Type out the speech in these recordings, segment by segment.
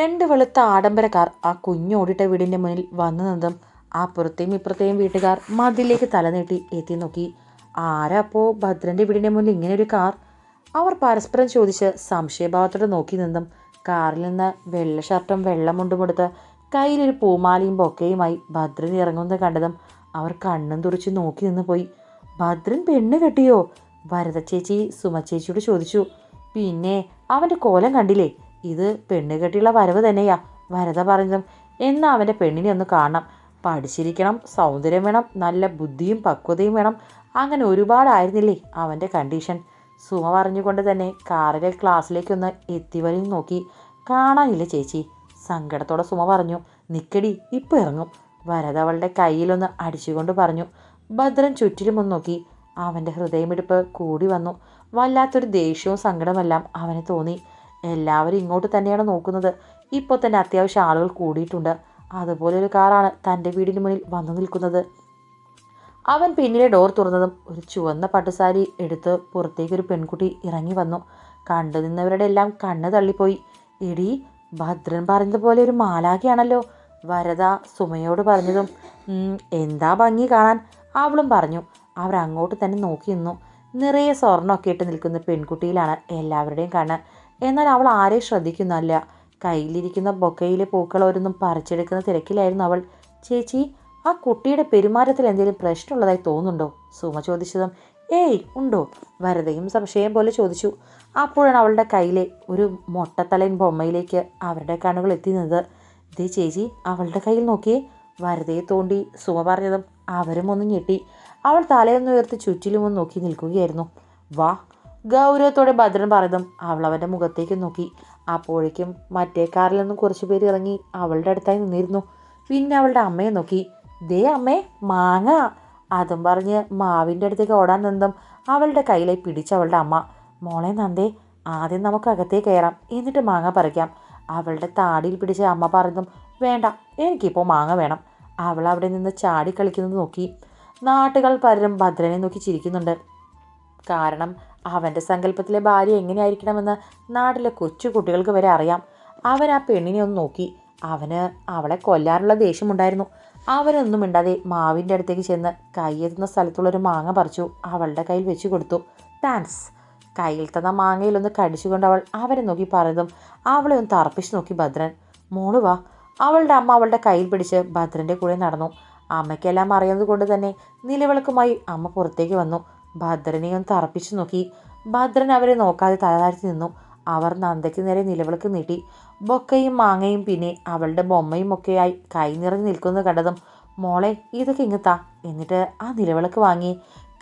രണ്ട് വെളുത്ത ആഡംബരക്കാർ ആ കുഞ്ഞോടിട്ട വീടിന്റെ മുന്നിൽ വന്നു നിന്നതും അപ്പുറത്തെയും ഇപ്പുറത്തെയും വീട്ടുകാർ മതിലേക്ക് തലനീട്ടി എത്തി നോക്കി. ആരാ അപ്പോൾ ഭദ്രന്റെ വീടിന്റെ മുന്നിൽ ഇങ്ങനെ ഒരു കാർ? അവർ പരസ്പരം ചോദിച്ച് സംശയഭാവത്തോടെ നോക്കി നിന്നും കാറിൽ നിന്ന് വെള്ള ഷർട്ടും വെള്ള മുണ്ടും എടുത്ത് കയ്യിലൊരു പൂമാലയും ബൊക്കയുമായി ഭദ്രൻ ഇറങ്ങുന്നത് കണ്ടതും അവർ കണ്ണും തുറച്ച് നോക്കി നിന്ന് പോയി. ഭദ്രൻ പെണ്ണ് കെട്ടിയോ? ഭരത ചേച്ചി സുമ ചേച്ചിയോട് ചോദിച്ചു. പിന്നെ അവന്റെ കോലം കണ്ടില്ലേ? ഇത് പെണ്ണുകെട്ടിയുള്ള വരവ് തന്നെയാ. വരത പറഞ്ഞതും എന്നാ അവന്റെ പെണ്ണിനെ ഒന്ന് കാണണം. പഠിച്ചിരിക്കണം സൗന്ദര്യം വേണം നല്ല ബുദ്ധിയും പക്വതയും വേണം. അങ്ങനെ ഒരുപാടായിരുന്നില്ലേ അവന്റെ കണ്ടീഷൻ സുമ പറഞ്ഞുകൊണ്ട് തന്നെ കാറിലെ ക്ലാസ്സിലേക്കൊന്ന് എത്തിവരെയും നോക്കി. കാണാനില്ല ചേച്ചി. സങ്കടത്തോടെ സുമ പറഞ്ഞു നിക്കടി ഇപ്പോൾ ഇറങ്ങും. വരത അവളുടെ കയ്യിലൊന്ന് അടിച്ചുകൊണ്ട് പറഞ്ഞു. ഭദ്രൻ ചുറ്റിലും ഒന്ന് നോക്കി. അവന്റെ ഹൃദയമിടിപ്പ് കൂടി വന്നു. വല്ലാത്തൊരു ദേഷ്യവും സങ്കടമെല്ലാം അവന് തോന്നി. എല്ലാവരും ഇങ്ങോട്ട് തന്നെയാണ് നോക്കുന്നത്. ഇപ്പോൾ തന്നെ അത്യാവശ്യം ആളുകൾ കൂടിയിട്ടുണ്ട്. അതുപോലെ ഒരു കാറാണ് തന്റെ വീടിന് മുന്നിൽ വന്നു നിൽക്കുന്നത്. അവൻ പിന്നിലെ ഡോർ തുറന്നതും ഒരു ചുവന്ന പട്ടുസാരി എടുത്ത് പുറത്തേക്കൊരു പെൺകുട്ടി ഇറങ്ങി വന്നു. കണ്ടു നിന്നവരുടെ എല്ലാം കണ്ണ് തള്ളിപ്പോയി. ഇടി ഭദ്രൻ പറഞ്ഞതുപോലെ ഒരു മാലാഖയാണല്ലോ. വരദ സുമയോട് പറഞ്ഞതും "ഉം, എന്താ ഭംഗി കാണാൻ? അവളും പറഞ്ഞു. അവർ അങ്ങോട്ട് തന്നെ നോക്കി നിന്നു. നിറയെ സ്വർണമൊക്കെ ഇട്ട് നിൽക്കുന്ന പെൺകുട്ടിയിലാണ് എല്ലാവരുടെയും കണ്ണ്. എന്നാൽ അവൾ ആരെയും ശ്രദ്ധിക്കുന്നല്ല കയ്യിലിരിക്കുന്ന ബൊക്കയിലെ പൂക്കളോരൊന്നും പറിച്ചെടുക്കുന്ന തിരക്കിലായിരുന്നു അവൾ. ചേച്ചി ആ കുട്ടിയുടെ പെരുമാറ്റത്തിൽ എന്തെങ്കിലും പ്രശ്നമുള്ളതായി തോന്നുന്നുണ്ടോ? സുമ ചോദിച്ചതും ഏയ് ഉണ്ടോ? വരതയും സംശയം പോലെ ചോദിച്ചു. അപ്പോഴാണ് അവളുടെ കയ്യിലെ ഒരു മൊട്ടത്തലയൻ ബൊമ്മയിലേക്ക് അവരുടെ കണ്ണുകൾ എത്തി നിന്നത് ദേ ചേച്ചി അവളുടെ കയ്യിൽ നോക്കിയേ. വരതയെ തോണ്ടി സുമ പറഞ്ഞതും അവരും ഒന്ന് ഞെട്ടി. അവൾ തലയൊന്നുയർത്ത് ചുറ്റിലും ഒന്ന് നോക്കി നിൽക്കുകയായിരുന്നു. വാ ഗൗരവത്തോടെ ഭദ്രൻ പറഞ്ഞതും അവൾ അവന്റെ മുഖത്തേക്ക് നോക്കി. അപ്പോഴേക്കും മറ്റേ കാറിൽ നിന്നും കുറച്ച് പേര് ഇറങ്ങി അവളുടെ അടുത്തായി നിന്നിരുന്നു. പിന്നെ അവളുടെ അമ്മയെ നോക്കി. ദേ അമ്മേ മാങ്ങ. അതും പറഞ്ഞ് മാവിന്റെ അടുത്തേക്ക് ഓടാൻ നിന്നും അവളുടെ കയ്യിലെ പിടിച്ച അവളുടെ അമ്മ. മോളെ നന്ദേ ആദ്യം നമുക്ക് അകത്തേ കയറാം. എന്നിട്ട് മാങ്ങ പറിക്കാം. അവളുടെ താടിയിൽ പിടിച്ച അമ്മ പറഞ്ഞതും വേണ്ട എനിക്കിപ്പോൾ മാങ്ങ വേണം. അവൾ അവിടെ നിന്ന് ചാടി കളിക്കുന്നത് നോക്കി. നാട്ടുകൾ പലരും ഭദ്രനെ നോക്കി ചിരിക്കുന്നുണ്ട്. കാരണം അവന്റെ സങ്കല്പത്തിലെ ഭാര്യ എങ്ങനെയായിരിക്കണമെന്ന് നാട്ടിലെ കൊച്ചു കുട്ടികൾക്ക് വരെ അറിയാം. അവൻ ആ പെണ്ണിനെ ഒന്ന് നോക്കി. അവന് അവളെ കൊല്ലാനുള്ള ദേഷ്യമുണ്ടായിരുന്നു. അവനൊന്നും മിണ്ടാതെ മാവിന്റെ അടുത്തേക്ക് ചെന്ന് കൈയെത്തുന്ന സ്ഥലത്തുള്ളൊരു മാങ്ങ പറിച്ചു അവളുടെ കയ്യിൽ വെച്ച് കൊടുത്തു. താങ്ക്സ്. കയ്യിൽ തന്ന മാങ്ങയിലൊന്ന് കടിച്ചുകൊണ്ട് അവൾ അവരെ നോക്കി പറഞ്ഞതും അവളെ ഒന്ന് തറപ്പിച്ച് നോക്കി ഭദ്രൻ. മോൾ വാ. അവളുടെ അമ്മ അവളുടെ കയ്യിൽ പിടിച്ച് ഭദ്രന്റെ കൂടെ നടന്നു. അമ്മയ്ക്കെല്ലാം അറിയുന്നത് കൊണ്ട് തന്നെ നിലവിളക്കുമായി അമ്മ പുറത്തേക്ക് വന്നു. ഭദ്രനെ ഒന്ന് തറപ്പിച്ചു നോക്കി. ഭദ്രൻ അവരെ നോക്കാതെ തലതാഴ്ത്തി നിന്നു. അവർ നന്ദയ്ക്ക് നേരെ നിലവിളക്ക് നീട്ടി. ബൊക്കയും മാങ്ങയും പിന്നെ അവളുടെ ബൊമ്മയും ഒക്കെയായി കൈ നിറഞ്ഞു നിൽക്കുന്നത് കണ്ടതും മോളെ ഇതൊക്കെ ഇങ്ങത്താ എന്നിട്ട് ആ നിലവിളക്ക് വാങ്ങി.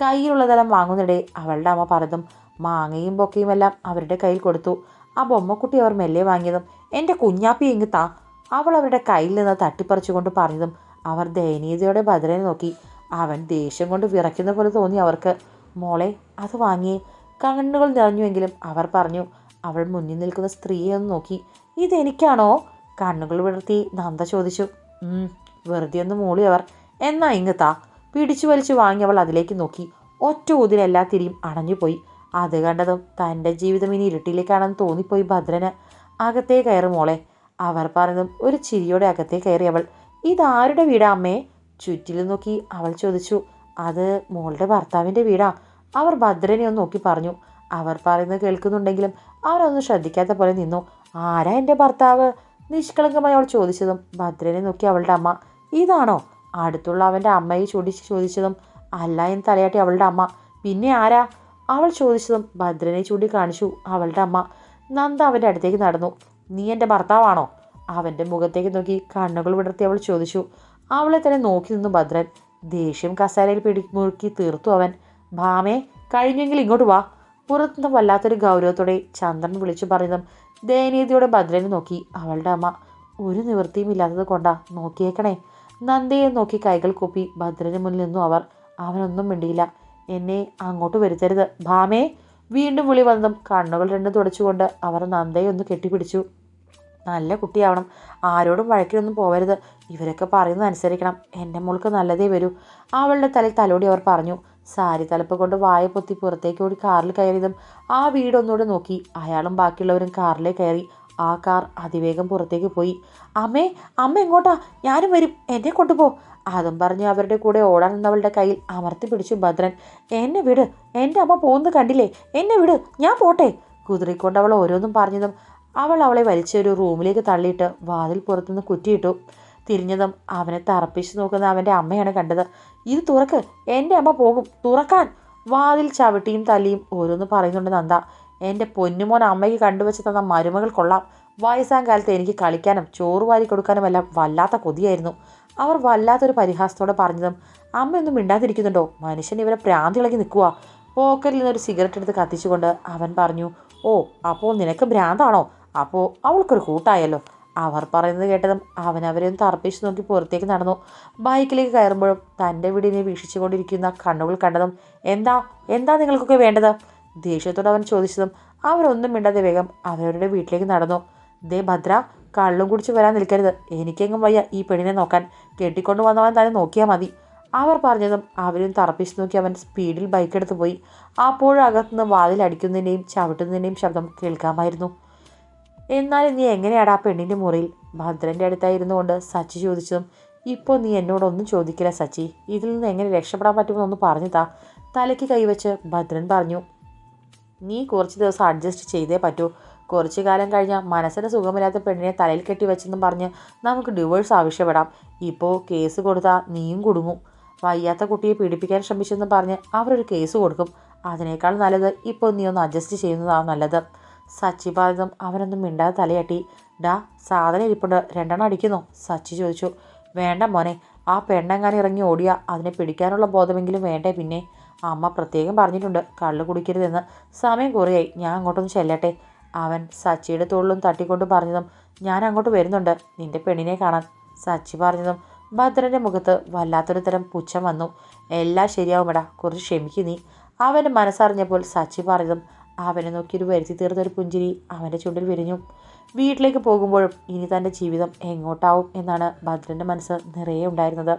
കയ്യിലുള്ളതെല്ലാം വാങ്ങുന്നിടെ അവളുടെ അമ്മ പറഞ്ഞതും മാങ്ങയും ബൊക്കയും എല്ലാം അവരുടെ കയ്യിൽ കൊടുത്തു. ആ ബൊമ്മക്കുട്ടി അവർ മെല്ലെ വാങ്ങിയതും എന്റെ കുഞ്ഞാപ്പി ഇങ്ങത്താ അവൾ അവരുടെ കയ്യിൽ നിന്ന് തട്ടിപ്പറിച്ചുകൊണ്ട് പറഞ്ഞതും അവർ ദയനീയതയോടെ ഭദ്രനെ നോക്കി. അവൻ ദേഷ്യം കൊണ്ട് വിറയ്ക്കുന്ന പോലെ തോന്നി അവർക്ക്. മോളെ അത് വാങ്ങിയേ. കണ്ണുകൾ നിറഞ്ഞുവെങ്കിലും അവർ പറഞ്ഞു അവൾ മുന്നിൽ നിൽക്കുന്ന സ്ത്രീയെ ഒന്ന് നോക്കി. ഇതെനിക്കാണോ? കണ്ണുകൾ വിടർത്തി നന്ദ ചോദിച്ചു. വെറുതെ ഒന്ന് മൂളി അവർ. എന്നാ ഇങ്ങത്താ പിടിച്ചു വലിച്ചു വാങ്ങി അവൾ അതിലേക്ക് നോക്കി. ഒറ്റ ഊതിൽ തിരിയും അണഞ്ഞുപോയി അത് കണ്ടതും തന്റെ ജീവിതം ഇനി ഇരുട്ടിലേക്കാണെന്ന് തോന്നിപ്പോയി ഭദ്രന്. അകത്തേ കയറി മോളെ. അവർ പറഞ്ഞതും ഒരു ചിരിയോടെ അകത്തേ കയറി അവൾ. ഇതാരുടെ വീടാ അമ്മേ? ചുറ്റിലും നോക്കി അവൾ ചോദിച്ചു. അത് മോളുടെ ഭർത്താവിന്റെ വീടാ. അവർ ഭദ്രനെ ഒന്ന് നോക്കി പറഞ്ഞു. അവർ പറയുന്നത് കേൾക്കുന്നുണ്ടെങ്കിലും അവരൊന്നും ശ്രദ്ധിക്കാത്ത പോലെ നിന്നു. ആരാ എന്റെ ഭർത്താവ്? നിഷ്കളങ്കമായി അവൾ ചോദിച്ചതും ഭദ്രനെ നോക്കി അവളുടെ അമ്മ ഇതാണോ? അടുത്തുള്ള അവന്റെ അമ്മയെ ചോദിച്ച് ചോദിച്ചതും അല്ല എന്ന് തലയാട്ടി അവളുടെ അമ്മ പിന്നെ ആരാ? അവൾ ചോദിച്ചതും ഭദ്രനെ ചൂണ്ടി കാണിച്ചു അവളുടെ അമ്മ നന്ദ അവന്റെ അടുത്തേക്ക് നടന്നു. നീ എന്റെ ഭർത്താവാണോ? അവന്റെ മുഖത്തേക്ക് നോക്കി കണ്ണുകൾ വിടർത്തി അവൾ ചോദിച്ചു. അവളെ തന്നെ നോക്കി നിന്നു ഭദ്രൻ. ദേഷ്യം കസേരയിൽ പിടി മുറുക്കി തീർത്തു അവൻ. ഭാമേ കഴിഞ്ഞെങ്കിൽ ഇങ്ങോട്ട് വാ. പുറത്തുനിന്ന് വല്ലാത്തൊരു ഗൗരവത്തോടെ ചന്ദ്രൻ വിളിച്ചു പറഞ്ഞതും ദയനീയതയോടെ ഭദ്രനെ നോക്കി. അവളുടെ അമ്മ ഒരു നിവൃത്തിയും ഇല്ലാത്തത് കൊണ്ടാ നോക്കിയേക്കണേ. നന്ദയെ നോക്കി കൈകൾ കൂപ്പി ഭദ്രന് മുന്നിൽ നിന്നു അവർ. അവനൊന്നും മിണ്ടിയില്ല. എന്നെ അങ്ങോട്ട് വരുത്തരുത്. ഭാമേ വീണ്ടും വിളി വന്നതും കണ്ണുകൾ രണ്ടും തുടച്ചുകൊണ്ട് അവർ നന്ദയെ ഒന്ന് കെട്ടിപ്പിടിച്ചു. നല്ല കുട്ടിയാവണം. ആരോടും വഴക്കിനൊന്നും പോവരുത്. ഇവരൊക്കെ പറയുന്നത് അനുസരിക്കണം. എന്റെ മോൾക്ക് നല്ലതേ വരൂ. അവളുടെ തലയിൽ തലോടി അവർ പറഞ്ഞു. സാരി തലപ്പ് കൊണ്ട് വായ പൊത്തി പുറത്തേക്ക് ഓടി കാറിൽ കയറിയതും ആ വീടൊന്നുകൂടെ നോക്കി. അയാളും ബാക്കിയുള്ളവരും കാറിലേക്ക് കയറി. ആ കാർ അതിവേഗം പുറത്തേക്ക് പോയി. അമ്മേ അമ്മ എങ്ങോട്ടാ? ഞാനും വരും. എന്നെ കൊണ്ടുപോ. അതും പറഞ്ഞ് അവരുടെ കൂടെ ഓടാൻ നിന്നവളുടെ കയ്യിൽ അമർത്തി പിടിച്ചു ഭദ്രൻ. എന്നെ വിട്. എന്റെ അമ്മ പോകുന്നത് കണ്ടില്ലേ? എന്നെ വിട്. ഞാൻ പോട്ടെ. കുതിറിക്കൊണ്ട് അവൾ ഓരോന്നും പറഞ്ഞതും അവൾ അവളെ വലിച്ചൊരു റൂമിലേക്ക് തള്ളിയിട്ട് വാതിൽ പുറത്തുനിന്ന് കുറ്റിയിട്ടു. തിരിഞ്ഞതും അവനെ തറപ്പിച്ച് നോക്കുന്ന അവന്റെ അമ്മയാണ് കണ്ടത്. ഇത് തുറക്ക്. എന്റെ അമ്മ പോകും. തുറക്കാൻ. വാതിൽ ചവിട്ടിയും തല്ലിയും ഓരോന്ന് പറയുന്നുണ്ട് നന്ദ. എന്റെ പൊന്നുമോൻ അമ്മയ്ക്ക് കണ്ടുവച്ച് തന്ന മരുമകൾ കൊള്ളാം. വയസ്സാം കാലത്ത് എനിക്ക് കളിക്കാനും ചോറ് വാരി കൊടുക്കാനും എല്ലാം വല്ലാത്ത കൊതിയായിരുന്നു. അവർ വല്ലാത്തൊരു പരിഹാസത്തോടെ പറഞ്ഞതും അമ്മയൊന്നും മിണ്ടാതിരിക്കുന്നുണ്ടോ? മനുഷ്യൻ ഇവരെ പ്രാന്തിളകി നിൽക്കുക പോക്കറ്റിൽ നിന്നൊരു സിഗരറ്റ് എടുത്ത് കത്തിച്ചുകൊണ്ട് അവൻ പറഞ്ഞു ഓ അപ്പോൾ നിനക്ക് ഭ്രാന്താണോ? അപ്പോൾ അവൾക്കൊരു കൂട്ടായല്ലോ. അവർ പറയുന്നത് കേട്ടതും അവനവരെയും ഒന്ന് നോക്കി പുറത്തേക്ക് നടന്നു. ബൈക്കിലേക്ക് കയറുമ്പോഴും തന്റെ വീടിനെ വീക്ഷിച്ചുകൊണ്ടിരിക്കുന്ന കണ്ണുകൾ കണ്ടതും എന്താ എന്താ നിങ്ങൾക്കൊക്കെ വേണ്ടത്? ദേഷ്യത്തോട് അവൻ ചോദിച്ചതും അവരൊന്നും മിണ്ടാതെ വേഗം അവരവരുടെ വീട്ടിലേക്ക് നടന്നു. ദേ ഭദ്ര കള്ളും കുടിച്ച് വരാൻ നിൽക്കരുത്. എനിക്കെങ്ങും വയ്യ ഈ പെണ്ണിനെ നോക്കാൻ. കെട്ടിക്കൊണ്ട് വന്നവൻ തന്നെ നോക്കിയാൽ മതി. അവർ പറഞ്ഞതും അവരും തറപ്പിച്ച് നോക്കി അവൻ സ്പീഡിൽ ബൈക്കെടുത്ത് പോയി. അപ്പോഴകത്തുനിന്ന് വാതിലടിക്കുന്നതിന്റെയും ചവിട്ടുന്നതിന്റെയും ശബ്ദം കേൾക്കാമായിരുന്നു. എന്നാൽ നീ എങ്ങനെയാടാ പെണ്ണിന്റെ മുറിയിൽ? ഭദ്രന്റെ അടുത്തായിരുന്നു കൊണ്ട് സച്ചി ചോദിച്ചതും ഇപ്പോൾ നീ എന്നോടൊന്നും ചോദിക്കില്ല സച്ചി. ഇതിൽ നിന്ന് എങ്ങനെ രക്ഷപ്പെടാൻ പറ്റുമെന്നൊന്ന് പറഞ്ഞു താ. തലയ്ക്ക് കൈവച്ച് ഭദ്രൻ പറഞ്ഞു നീ കുറച്ച് ദിവസം അഡ്ജസ്റ്റ് ചെയ്തേ പറ്റൂ. കുറച്ചു കാലം കഴിഞ്ഞാൽ മനസ്സിന് സുഖമില്ലാത്ത പെണ്ണിനെ തലയിൽ കെട്ടി വെച്ചെന്നും പറഞ്ഞ് നമുക്ക് ഡിവോഴ്സ് ആവശ്യപ്പെടാം. ഇപ്പോൾ കേസ് കൊടുത്താൽ നീയും കുടുങ്ങും. വയ്യാത്ത കുട്ടിയെ പീഡിപ്പിക്കാൻ ശ്രമിച്ചെന്ന് പറഞ്ഞ് അവരൊരു കേസ് കൊടുക്കും. അതിനേക്കാൾ നല്ലത് ഇപ്പോൾ നീ ഒന്ന് അഡ്ജസ്റ്റ് ചെയ്യുന്നതാണ് നല്ലത്. സച്ചി പറഞ്ഞതും അവനൊന്നും മിണ്ടാതെ തലയാട്ടി. ഡാ സാധനം ഇരിപ്പുണ്ട്. രണ്ടെണ്ണം അടിക്കുന്നോ. സച്ചി ചോദിച്ചു. വേണ്ട മോനെ ആ പെണ്ണെങ്ങാനും ഇറങ്ങി ഓടിയ. അതിനെ പിടിക്കാനുള്ള ബോധമെങ്കിലും വേണ്ടേ പിന്നെ? അമ്മ പ്രത്യേകം പറഞ്ഞിട്ടുണ്ട്. കള്ളു കുടിക്കരുതെന്ന്. സമയം കുറയായി. ഞാൻ അങ്ങോട്ടൊന്ന് ചെല്ലട്ടെ. അവൻ സച്ചിയുടെ തോളിലും തട്ടിക്കൊണ്ട് പറഞ്ഞതും ഞാൻ അങ്ങോട്ട് വരുന്നുണ്ട്. നിന്റെ പെണ്ണിനെ കാണാൻ. സച്ചി പറഞ്ഞതും ഭദ്രന്റെ മുഖത്ത് വല്ലാത്തൊരു തരം പുച്ഛം വന്നു. എല്ലാം ശരിയാവുമെടാ. കുറച്ച് ക്ഷമിക്കു നീ. അവന്റെ മനസ്സറിഞ്ഞപ്പോൾ സച്ചി പറഞ്ഞതും അവനെ നോക്കി ഒരു വരുത്തി തീർത്തൊരു പുഞ്ചിരി അവന്റെ ചുണ്ടിൽ വിരിഞ്ഞു. വീട്ടിലേക്ക് പോകുമ്പോഴും ഇനി തന്റെ ജീവിതം എങ്ങോട്ടാവും എന്നാണ് ഭദ്രന്റെ മനസ്സ് നിറയെ ഉണ്ടായിരുന്നത്.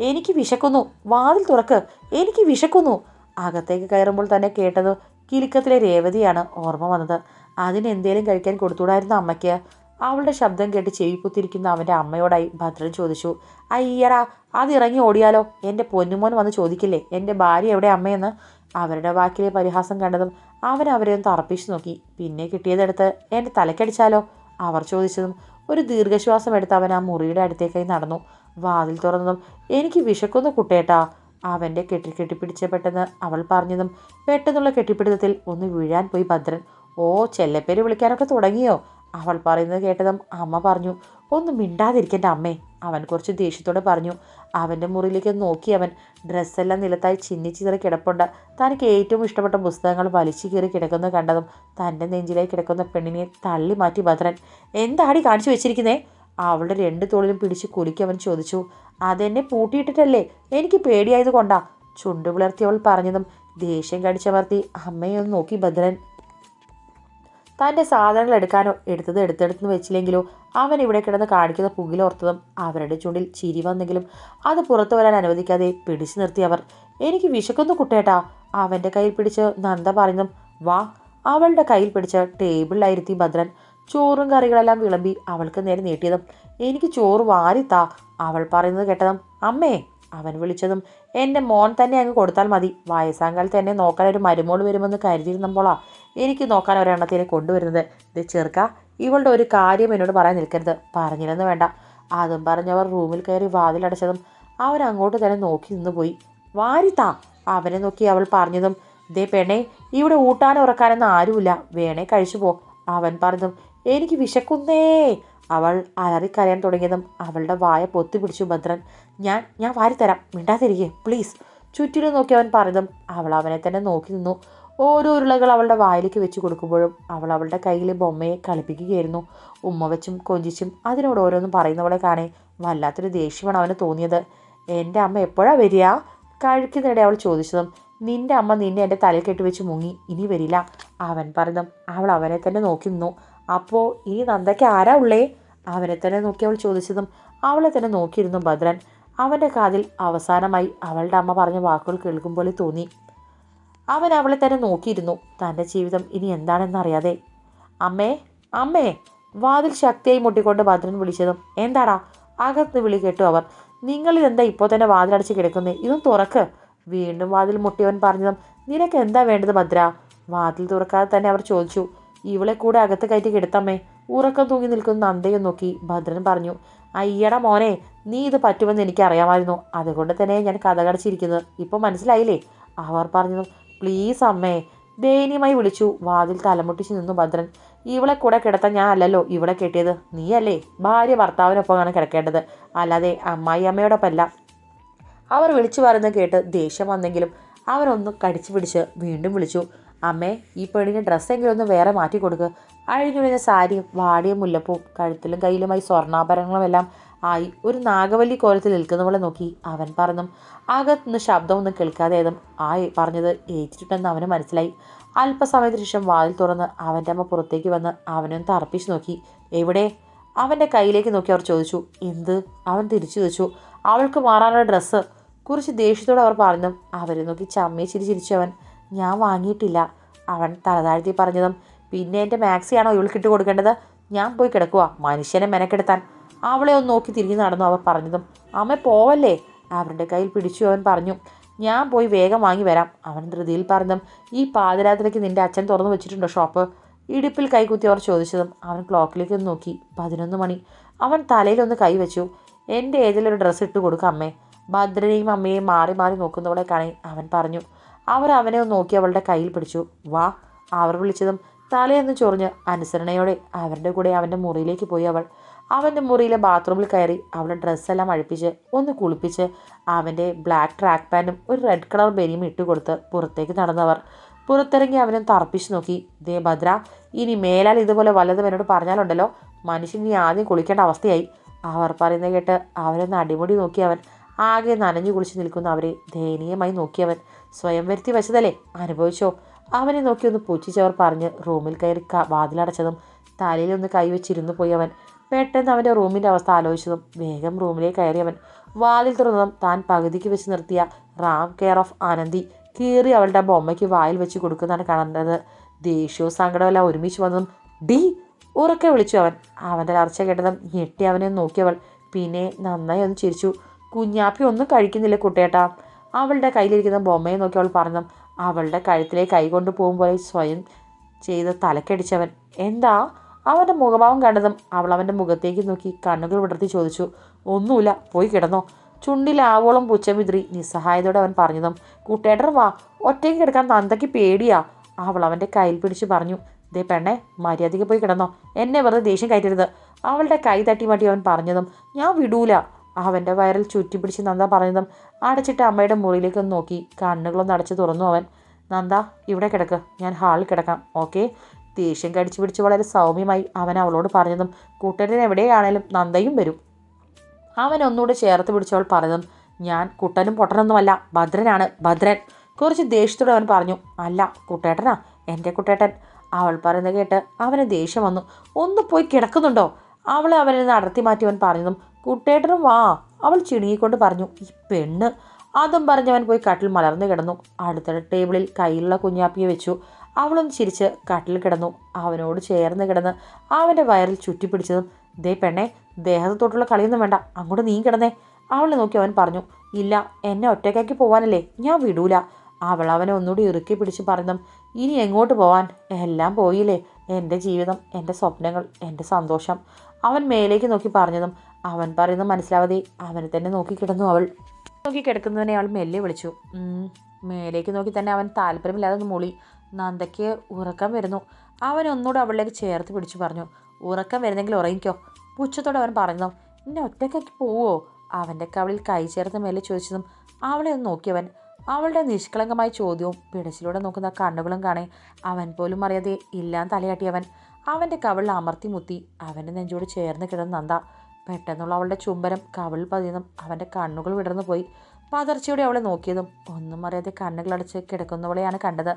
എനിക്ക് വിശക്കുന്നു വാതിൽ തുറക്ക് എനിക്ക് വിശക്കുന്നു. അകത്തേക്ക് കയറുമ്പോൾ തന്നെ കേട്ടത് കിലുക്കത്തിലെ രേവതിയാണ് ഓർമ്മ വന്നത്. അതിന് എന്തേലും കഴിക്കാൻ കൊടുത്തുകൂടായിരുന്നു അമ്മയ്ക്ക്. അവളുടെ ശബ്ദം കേട്ട് ചെവി കുത്തിരിക്കുന്ന അവന്റെ അമ്മയോടായി ഭദ്രൻ ചോദിച്ചു അയ്യടാ ഇറങ്ങി ഓടിയാലോ? എന്റെ പൊന്നുമോൻ വന്ന് ചോദിക്കില്ലേ? എന്റെ ഭാര്യ എവിടെ അമ്മയെന്ന്? അവരുടെ വാക്കിലെ പരിഹാസം കണ്ടതും അവൻ അവരെ തറപ്പിച്ചു നോക്കി. പിന്നെ കിട്ടിയതെടുത്ത് എന്റെ തലക്കടിച്ചാലോ? അവർ ചോദിച്ചതും ഒരു ദീർഘശ്വാസം എടുത്ത് അവൻ ആ മുറിയുടെ അടുത്തേക്കായി നടന്നു. വാതിൽ തുറന്നതും എനിക്ക് വിശക്കുന്നു കുട്ടേട്ടാ. അവന്റെ കെട്ടി കെട്ടിപ്പിടിച്ച പെട്ടെന്ന് അവൾ പറഞ്ഞതും പെട്ടെന്നുള്ള കെട്ടിപ്പിടുത്തത്തിൽ ഒന്ന് വീഴാൻ പോയി ഭദ്രൻ. ഓ ചെല്ലപ്പേര് വിളിക്കാനൊക്കെ തുടങ്ങിയോ? അവൾ പറയുന്നത് കേട്ടതും അമ്മ പറഞ്ഞു ഒന്ന് മിണ്ടാതിരിക്കേണ്ട അമ്മേ. അവൻ കുറച്ച് ദേഷ്യത്തോടെ പറഞ്ഞു. അവന്റെ മുറിയിലേക്ക് നോക്കി അവൻ. ഡ്രസ്സെല്ലാം നിലത്തായി ചിന്നി ചിതറി കിടപ്പുണ്ട്. തനിക്ക് ഏറ്റവും ഇഷ്ടപ്പെട്ട പുസ്തകങ്ങൾ വലിച്ചു കീറി കിടക്കുന്നത് കണ്ടതും തന്റെ നെഞ്ചിലായി കിടക്കുന്ന പെണ്ണിനെ തള്ളി മാറ്റി ഭദ്രൻ. എന്താടി കാണിച്ചു വെച്ചിരിക്കുന്നേ? അവളുടെ രണ്ട് തോളിലും പിടിച്ച് കുലുക്കി അവൻ ചോദിച്ചു. അതെന്നെ പൂട്ടിയിട്ടിട്ടല്ലേ? എനിക്ക് പേടിയായത് കൊണ്ടാ. ചുണ്ടു അവൾ പറഞ്ഞതും ദേഷ്യം കടിച്ചമർത്തി അമ്മയെ ഒന്ന് നോക്കി ഭദ്രൻ. തന്റെ സാധനങ്ങൾ എടുക്കാനോ എടുത്തത് എടുത്തെടുത്ത് വെച്ചില്ലെങ്കിലോ അവൻ ഇവിടെ കിടന്ന് കാണിക്കുന്ന പുകിലോർത്തതും അവരുടെ ചുണ്ടിൽ ചിരി വന്നെങ്കിലും അത് പുറത്തു വരാൻ അനുവദിക്കാതെ പിടിച്ചു നിർത്തി അവർ. എനിക്ക് വിശക്കുന്നു കുട്ടേട്ടാ അവന്റെ കയ്യിൽ പിടിച്ച് നന്ദ പറഞ്ഞതും വാ അവളുടെ കയ്യിൽ പിടിച്ച് ടേബിളിലായിരുത്തി ഭദ്രൻ. ചോറും കറികളെല്ലാം വിളമ്പി അവൾക്ക് നേരെ നീട്ടിയതും എനിക്ക് ചോറ് വാരിത്താ അവൾ പറയുന്നത് കേട്ടതും അമ്മേ അവൻ വിളിച്ചതും എന്റെ മോൻ തന്നെ അങ്ങ് കൊടുത്താൽ മതി. വയസ്സാങ്കാലത്ത് എന്നെ നോക്കാൻ ഒരു മരുമോൾ വരുമെന്ന് കരുതിയിരുന്നപ്പോളാ എനിക്ക് നോക്കാൻ ഒരെണ്ണത്തിനെ കൊണ്ടുവരുന്നത്. ഇത് ചെറുക്ക ഇവളുടെ ഒരു കാര്യം എന്നോട് പറയാൻ നിൽക്കരുത്. പറഞ്ഞില്ലെന്ന് വേണ്ട. അതും പറഞ്ഞവർ റൂമിൽ കയറി വാതിലടച്ചതും അവൻ അങ്ങോട്ട് തന്നെ നോക്കി നിന്ന് പോയി. വാരിത്താ അവനെ നോക്കി അവൾ പറഞ്ഞതും ദേ പെണ്ണെ ഇവിടെ ഊട്ടാനും ഉറക്കാനൊന്നും ആരുമില്ല. വേണേ കഴിച്ചു പോ അവൻ പറഞ്ഞതും എനിക്ക് വിശക്കുന്നേ. അവൾ അലറിക്കരയാൻ തുടങ്ങിയതും അവളുടെ വായ പൊത്തി പിടിച്ചു ഭദ്രൻ ഞാൻ ഞാൻ വാരിത്തരാം മിണ്ടാതിരിക്കെ പ്ലീസ് ചുറ്റിലും നോക്കി അവൻ പറഞ്ഞതും അവൾ അവനെ തന്നെ നോക്കി നിന്നു. ഓരോ ഉരുളകൾ അവളുടെ വായിലേക്ക് വെച്ച് കൊടുക്കുമ്പോഴും അവൾ അവളുടെ കയ്യിലെ ബൊമ്മയെ കളിപ്പിക്കുകയായിരുന്നു. ഉമ്മ വെച്ചും കൊഞ്ചിച്ചും അതിനോട് ഓരോന്നും പറയുന്നവളെ കാണേ വല്ലാത്തൊരു ദേഷ്യമാണ് അവന് തോന്നിയത്. എന്റെ അമ്മ എപ്പോഴാണ് വരിക? കഴിക്കുന്നിടെ അവൾ ചോദിച്ചതും നിന്റെ അമ്മ നിന്നെ എന്റെ തലയിൽ കെട്ടി വെച്ച് മുങ്ങി ഇനി വരില്ല. അവൻ പറഞ്ഞതും അവൾ അവനെ തന്നെ നോക്കി നിന്നു. അപ്പോൾ ഇനി നന്ദയ്ക്ക് ആരാ ഉള്ളേ? അവനെ തന്നെ നോക്കി അവൾ ചോദിച്ചതും അവളെ തന്നെ നോക്കിയിരുന്നു ഭദ്രൻ. അവന്റെ കാതിൽ അവസാനമായി അവളുടെ അമ്മ പറഞ്ഞ വാക്കുകൾ കേൾക്കും പോലെ തോന്നി. അവൻ അവളെ തന്നെ നോക്കിയിരുന്നു. തന്റെ ജീവിതം ഇനി എന്താണെന്നറിയാതെ അമ്മേ അമ്മേ വാതിൽ ശക്തിയായി മുട്ടിക്കൊണ്ട് ഭദ്രൻ വിളിച്ചതും എന്താടാ? അകത്ത് വിളി കേട്ടു അവർ. നിങ്ങളിൽ എന്താ ഇപ്പോൾ തന്നെ വാതിലടച്ച് കിടക്കുന്നേ? ഇതും തുറക്ക്. വീണ്ടും വാതിൽ മുട്ടിയവൻ പറഞ്ഞതും നിനക്ക് എന്താ വേണ്ടത് ഭദ്ര? വാതിൽ തുറക്കാതെ തന്നെ അവർ ചോദിച്ചു ഇവളെ കൂടെ അകത്ത് കയറ്റി കിടത്തമ്മേ. ഉറക്കം തൂങ്ങി നിൽക്കുന്ന നന്ദയെ നോക്കി ഭദ്രൻ പറഞ്ഞു അയ്യട മോനെ നീ ഇത് പറ്റുമെന്ന് എനിക്കറിയാമായിരുന്നു. അതുകൊണ്ട് തന്നെ ഞാൻ കഥ കടച്ചിരിക്കുന്നത് ഇപ്പോൾ മനസ്സിലായില്ലേ? അവർ പറഞ്ഞു പ്ലീസ് അമ്മേ. ദയനീയമായി വിളിച്ചു. വാതിൽ തലമുട്ടിച്ച് നിന്നു ഭദ്രൻ. ഇവളെ കൂടെ കിടത്താൻ ഞാൻ അല്ലല്ലോ ഇവളെ കെട്ടിയത്. നീയല്ലേ? ഭാര്യ ഭർത്താവിനൊപ്പമാണ് കിടക്കേണ്ടത്. അല്ലാതെ അമ്മായി അമ്മയോടൊപ്പമല്ല അവർ വിളിച്ചു പറയുന്നത് കേട്ട് ദേഷ്യം വന്നെങ്കിലും അവനൊന്ന് കടിച്ചു പിടിച്ച് വീണ്ടും വിളിച്ചു. അമ്മേ ഈ പെണ്ണിന് ഡ്രസ്സെങ്കിലും ഒന്ന് വേറെ മാറ്റി കൊടുക്കുക അഴിഞ്ഞുഴിഞ്ഞ സാരി വാടിയ മുല്ലപ്പൂ കഴുത്തിലും കയ്യിലുമായി സ്വർണാഭരണങ്ങളുമെല്ലാം ആയി ഒരു നാഗവല്ലി കോലത്തിൽ നിൽക്കുന്ന പോലെ നോക്കി അവൻ പറഞ്ഞു. അകത്തുനിന്ന് ശബ്ദമൊന്നും കേൾക്കാതെയതും ആ പറഞ്ഞത് ഏറ്റിട്ടുണ്ടെന്ന് അവന് മനസ്സിലായി. അല്പസമയത്തിന് ശേഷം വാതിൽ തുറന്ന് അവന്റെ അമ്മ പുറത്തേക്ക് വന്ന് അവനൊന്ന് തറപ്പിച്ച് നോക്കി. എവിടെ? അവന്റെ കയ്യിലേക്ക് നോക്കി അവർ ചോദിച്ചു. എന്ത്? അവൻ തിരിച്ചു ചോദിച്ചു. അവൾക്ക് മാറാനുള്ള ഡ്രസ്സ് കുറിച്ച് ദേഷ്യത്തോടെ അവർ പറഞ്ഞു. അവരെ നോക്കി ചമ്മയെ ചിരി ചിരിച്ചവൻ ഞാൻ വാങ്ങിയിട്ടില്ല. അവൻ തലതാഴ്ത്തി പറഞ്ഞതും പിന്നെ എന്റെ മാക്സിയാണോ ഇവൾക്കിട്ട് കൊടുക്കേണ്ടത്? ഞാൻ പോയി കിടക്കുക മനുഷ്യനെ മെനക്കെടുത്താൻ. അവളെ ഒന്ന് നോക്കി തിരിഞ്ഞു നടന്നു അവർ പറഞ്ഞതും അമ്മ പോവല്ലേ? അവരുടെ കയ്യിൽ പിടിച്ചു അവൻ പറഞ്ഞു ഞാൻ പോയി വേഗം വാങ്ങി വരാം. അവൻ ധൃതിയിൽ പറഞ്ഞതും ഈ പാതിരാത്രിക്ക് നിന്റെ അച്ഛൻ തുറന്നു വെച്ചിട്ടുണ്ടോ ഷോപ്പ്? ഇടുപ്പിൽ കൈകുത്തി അവർ ചോദിച്ചതും അവൻ ക്ലോക്കിലേക്ക് ഒന്ന് നോക്കി പതിനൊന്ന് മണി. അവൻ തലയിലൊന്ന് കൈവച്ചു എന്റെ ഏതിലൊരു ഡ്രസ്സ് ഇട്ട് കൊടുക്കാം അമ്മേ. ഭദ്രനെയും അമ്മയെയും മാറി മാറി നോക്കുന്നവളെ കാണി അവൻ പറഞ്ഞു അവർ അവനെ നോക്കി അവളുടെ കയ്യിൽ പിടിച്ചു. വാ അവർ വിളിച്ചതും തലയെന്ന് ചൊറിഞ്ഞ് അനുസരണയോടെ അവരുടെ കൂടെ അവന്റെ മുറിയിലേക്ക് പോയി അവൾ. അവന്റെ മുറിയിലെ ബാത്റൂമിൽ കയറി അവളുടെ ഡ്രസ്സെല്ലാം അഴിപ്പിച്ച് ഒന്ന് കുളിപ്പിച്ച് അവന്റെ ബ്ലാക്ക് ട്രാക്ക് പാന്റും ഒരു റെഡ് കളർ ബനിയും ഇട്ട് കൊടുത്ത് പുറത്തേക്ക് നടന്നവർ പുറത്തിറങ്ങി അവനെ തറപ്പിച്ച് നോക്കി. ദേ ഭദ്ര ഇനി മേലാൽ ഇതുപോലെ വല്ലതും എന്നോട് പറഞ്ഞാലുണ്ടല്ലോ. മനുഷ്യൻ ഇനി ആദ്യം കുളിക്കേണ്ട അവസ്ഥയായി. അവർ പറയുന്നത് കേട്ട് അവരൊന്ന് അടിമുടി നോക്കി അവൻ. ആകെ നനഞ്ഞു കുളിച്ച് നിൽക്കുന്ന അവരെ ദയനീയമായി നോക്കിയവൻ സ്വയം വരുത്തി വെച്ചതല്ലേ? അനുഭവിച്ചോ? അവനെ നോക്കി ഒന്ന് പൂച്ചിച്ചവർ പറഞ്ഞ് റൂമിൽ കയറി വാതിലടച്ചതും തലയിൽ ഒന്ന് കൈവച്ചിരുന്നു പോയി അവൻ. പെട്ടെന്ന് അവന്റെ റൂമിന്റെ അവസ്ഥ ആലോചിച്ചതും വേഗം റൂമിലേക്ക് കയറിയവൻ വാതിൽ തുറന്നതും താൻ പകുതിക്ക് വെച്ച് നിർത്തിയ റാം കെയർ ഓഫ് ആനന്ദി കീറി അവളുടെ ബൊമ്മയ്ക്ക് വായിൽ വെച്ച് കൊടുക്കുന്നതാണ് കാണേണ്ടത്. ദേഷ്യവും സങ്കടമെല്ലാം ഒരുമിച്ച് വന്നതും ഡി ഉറക്കെ വിളിച്ചു അവൻ. അവന്റെ അർച്ച കേട്ടതും ഞെട്ടി അവനെ നോക്കിയവൾ. പിന്നെ നന്നായി ഒന്ന് ചിരിച്ചു. കുഞ്ഞാപ്പി ഒന്നും കഴിക്കുന്നില്ല കുട്ടേട്ടാ അവളുടെ കയ്യിലിരിക്കുന്ന ബൊമ്മയെ നോക്കി അവൾ പറഞ്ഞു അവളുടെ കഴുത്തിലേക്ക് കൈ കൊണ്ട് പോകുമ്പോൾ സ്വയം ചെയ്ത് തലക്കടിച്ചവൻ. എന്താ? അവന്റെ മുഖഭാവം കണ്ടതും അവൾ അവന്റെ മുഖത്തേക്ക് നോക്കി കണ്ണുകൾ വിടർത്തി ചോദിച്ചു ഒന്നുമില്ല പോയി കിടന്നോ. ചുണ്ടിൽ ആവോളം പുച്ഛം വിതിറി നിസ്സഹായതയോടെ അവൻ പറഞ്ഞതും കൂട്ടേട്ടർ വാ ഒറ്റയ്ക്ക് കിടക്കാൻ തന്തയ്ക്ക് പേടിയാ. അവൾ അവന്റെ കയ്യിൽ പിടിച്ച് പറഞ്ഞു ദേ പെണ്ണെ മര്യാദയ്ക്ക് പോയി കിടന്നോ എന്നെ വെറുതെ ദേഷ്യം കയറ്റരുത്. അവളുടെ കൈ തട്ടി മാറ്റി അവൻ പറഞ്ഞതും ഞാൻ വിടൂല. അവന്റെ വയറിൽ ചുറ്റി പിടിച്ച് നന്ദ പറഞ്ഞതും അടച്ചിട്ട് അമ്മയുടെ മുറിയിലേക്ക് നോക്കി. കണ്ണുകളൊന്ന് അടച്ച് തുറന്നു അവൻ. നന്ദ ഇവിടെ കിടക്ക്. ഞാൻ ഹാളിൽ കിടക്കാം. ഓക്കെ. ദേഷ്യം കടിച്ചു പിടിച്ച് വളരെ സൗമ്യമായി അവൻ അവളോട് പറഞ്ഞതും കൂട്ടരൻ എവിടെയാണേലും നന്ദയും വരും. അവൻ ഒന്നുകൂടെ ചേർത്ത് പിടിച്ചവൾ പറഞ്ഞതും ഞാൻ കുട്ടനും പൊട്ടനൊന്നുമല്ല ഭദ്രനാണ് ഭദ്രൻ. കുറച്ച് ദേഷ്യത്തോടെ അവൻ പറഞ്ഞു അല്ല കുട്ടേട്ടനാ എന്റെ കുട്ടേട്ടൻ. അവൾ പറയുന്നത് കേട്ട് അവന് ദേഷ്യം വന്നു. ഒന്ന് പോയി കിടക്കുന്നുണ്ടോ? അവളെ അവനിൽ നടത്തി മാറ്റി അവൻ പറഞ്ഞതും കുട്ടേട്ടനും വാ. അവൾ ചിണുങ്ങിക്കൊണ്ട് പറഞ്ഞു ഈ പെണ്ണ്. അതും പറഞ്ഞവൻ പോയി കട്ടിൽ മലർന്നു കിടന്നു. അടുത്ത ടേബിളിൽ കയ്യിലുള്ള കുഞ്ഞാപ്പിയെ വെച്ചു. അവളൊന്ന് ചിരിച്ച് കട്ടിൽ കിടന്നു. അവനോട് ചേർന്ന് കിടന്ന് അവന്റെ വയറിൽ ചുറ്റിപ്പിടിച്ചതും ദേ പെണ്ണെ ദേഹത്ത് തൊട്ടുള്ള കളിയൊന്നും വേണ്ട അങ്ങോട്ട് നീ കിടന്നേ. അവളെ നോക്കി അവൻ പറഞ്ഞു ഇല്ല എന്നെ ഒറ്റയ്ക്കാക്കി പോവാനല്ലേ ഞാൻ വിടൂല. അവൾ അവനെ ഒന്നുകൂടി ഇറുക്കി പിടിച്ച് പറഞ്ഞതും ഇനി എങ്ങോട്ട് പോവാൻ? എല്ലാം പോയില്ലേ എന്റെ ജീവിതം എന്റെ സ്വപ്നങ്ങൾ എന്റെ സന്തോഷം. അവൻ മേലേക്ക് നോക്കി പറഞ്ഞതും അവൻ പറയുന്നത് മനസ്സിലാവാതെ അവനെ തന്നെ നോക്കി കിടന്നു അവൾ. നോക്കി കിടക്കുന്നതിനെ അവൾ മെല്ലെ വിളിച്ചു. മേലേക്ക് നോക്കി തന്നെ അവൻ താല്പര്യമില്ലാതെ ഒന്ന് മൂളി. നന്ദയ്ക്ക് ഉറക്കം വരുന്നു. അവൻ ഒന്നുകൂടെ അവളിലേക്ക് ചേർത്ത് പിടിച്ചു പറഞ്ഞു. ഉറക്കം വരുന്നെങ്കിൽ ഉറങ്ങിക്കോ. പുച്ഛത്തോടെ അവൻ പറഞ്ഞു. എന്നെ ഒറ്റയ്ക്കാക്കി പോവോ? അവന്റെ കവളിൽ കൈ ചേർത്ത് മേലെ ചോദിച്ചതും അവളെ ഒന്ന് നോക്കിയവൻ അവളുടെ നിഷ്കളങ്കമായ ചോദ്യവും പിടച്ചിലൂടെ നോക്കുന്ന കണ്ണുകളും കാണേ അവൻ പോലും അറിയാതെ ഇല്ലാൻ തലയാട്ടിയവൻ അവന്റെ കവളിൽ അമർത്തി മുത്തി അവന്റെ നെഞ്ചോട് ചേർന്ന് കിടന്ന് നന്ദ. പെട്ടെന്നുള്ള അവളുടെ ചുംബനം കവിൾ പതിയതും അവന്റെ കണ്ണുകൾ വിടർന്നു പോയി. പതർച്ചയോടെ അവളെ നോക്കിയതും ഒന്നും അറിയാതെ കണ്ണുകളടച്ച് കിടക്കുന്നവളെയാണ് കണ്ടത്.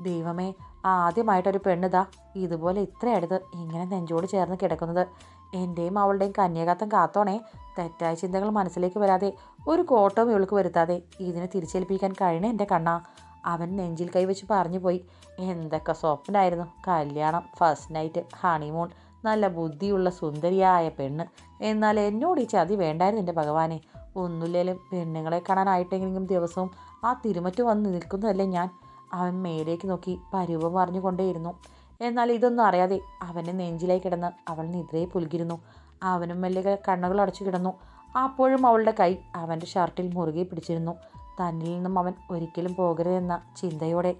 ദൈവമേ ആദ്യമായിട്ടൊരു പെണ്ണിതാ ഇതുപോലെ ഇത്ര അടുത്ത് ഇങ്ങനെ നെഞ്ചോട് ചേർന്ന് കിടക്കുന്നത്. എന്റെയും അവളുടെയും കന്യാകാത്തം കാത്തോണേ. തെറ്റായ ചിന്തകൾ മനസ്സിലേക്ക് വരാതെ ഒരു കോട്ടവും ഇവൾക്ക് വരുത്താതെ ഇതിനെ തിരിച്ചേൽപ്പിക്കാൻ കഴിയണ എന്റെ കണ്ണാ. അവൻ നെഞ്ചിൽ കൈവച്ച് പറഞ്ഞു പോയി എന്തൊക്കെ സ്വപ്നമായിരുന്നു കല്യാണം ഫസ്റ്റ് നൈറ്റ് ഹണിമൂൺ നല്ല ബുദ്ധിയുള്ള സുന്ദരിയായ പെണ്ണ്. എന്നാൽ എന്നോട് ഈ ചതി വേണ്ടായിരുന്നു എന്റെ ഭഗവാനെ. ഒന്നുമില്ലേലും പെണ്ണുങ്ങളെ കാണാനായിട്ടെങ്കിലും ദിവസവും ആ തിരുമറ്റ് വന്ന് നിൽക്കുന്നതല്ലേ ഞാൻ. അവൻ മേലേക്ക് നോക്കി പരുവം പറഞ്ഞുകൊണ്ടേയിരുന്നു എന്നാൽ ഇതൊന്നും അറിയാതെ അവന്റെ നെഞ്ചിലേക്ക് കിടന്ന് അവൾ നിദ്രയെ പുൽകിരുന്നു. അവനും മെല്ലെ കണ്ണുകൾ അടച്ചു കിടന്നു. അപ്പോഴും അവളുടെ കൈ അവന്റെ ഷർട്ടിൽ മുറുകെ പിടിച്ചിരുന്നു. തന്നിൽ നിന്നും അവൻ ഒരിക്കലും പോകരുതെന്ന ചിന്തയോടെ